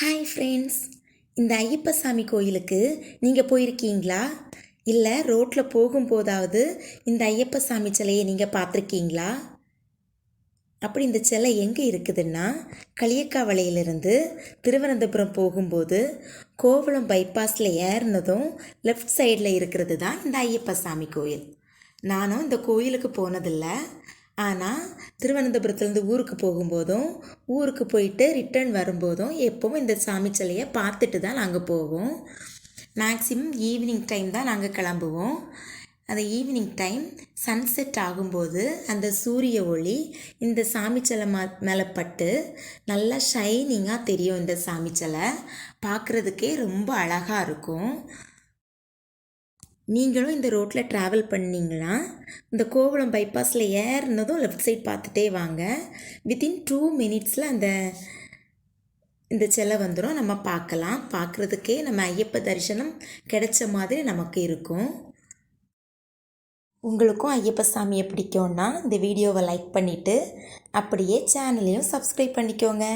Hi friends இந்த ஐயப்ப சாமி கோயிலுக்கு நீங்கள் போயிருக்கீங்களா? இல்லை ரோட்டில் போகும்போதாவது இந்த ஐயப்ப சாமி சிலையை நீங்கள் பார்த்துருக்கீங்களா? அப்படி இந்த சிலை எங்கே இருக்குதுன்னா களியக்காவளையிலிருந்து திருவனந்தபுரம் போகும்போது கோவளம் பைபாஸில் ஏறினதும் லெஃப்ட் சைடில் இருக்கிறது தான் இந்த ஐயப்ப சாமி கோயில். நானும் இந்த கோயிலுக்கு போனதில்லை. ஆனால் திருவனந்தபுரத்துலேருந்து ஊருக்கு போகும்போதும் ஊருக்கு போயிட்டு ரிட்டர்ன் வரும்போதும் எப்பவும் இந்த சாமி சிலையை பார்த்துட்டு தான் நாங்கள் போவோம். மேக்ஸிமம் ஈவினிங் டைம் தான் நாங்கள் கிளம்புவோம். அந்த ஈவினிங் டைம் சன்செட் ஆகும்போது அந்த சூரிய ஒளி இந்த சாமி சிலை மா மேலே பட்டு நல்லா ஷைனிங்காக தெரியும் இந்த சாமி சிலை. பார்க்குறதுக்கே ரொம்ப அழகாக இருக்கும். நீங்களும் இந்த ரோட்டில் ட்ராவல் பண்ணீங்களா? இந்த கோவளம் பைபாஸில் ஏறினதும் லெஃப்ட் சைட் பார்த்துட்டே வாங்க. வித்தின் டூ மினிட்ஸில் அந்த இந்த சிலை வந்துடும் நம்ம பார்க்கலாம். பார்க்குறதுக்கே நம்ம ஐயப்ப தரிசனம் கிடைச்ச மாதிரி நமக்கு இருக்கும். உங்களுக்கும் ஐயப்ப சாமியை பிடிக்கும்னா இந்த வீடியோவை லைக் பண்ணிவிட்டு அப்படியே சேனலையும் சப்ஸ்கிரைப் பண்ணிக்கோங்க.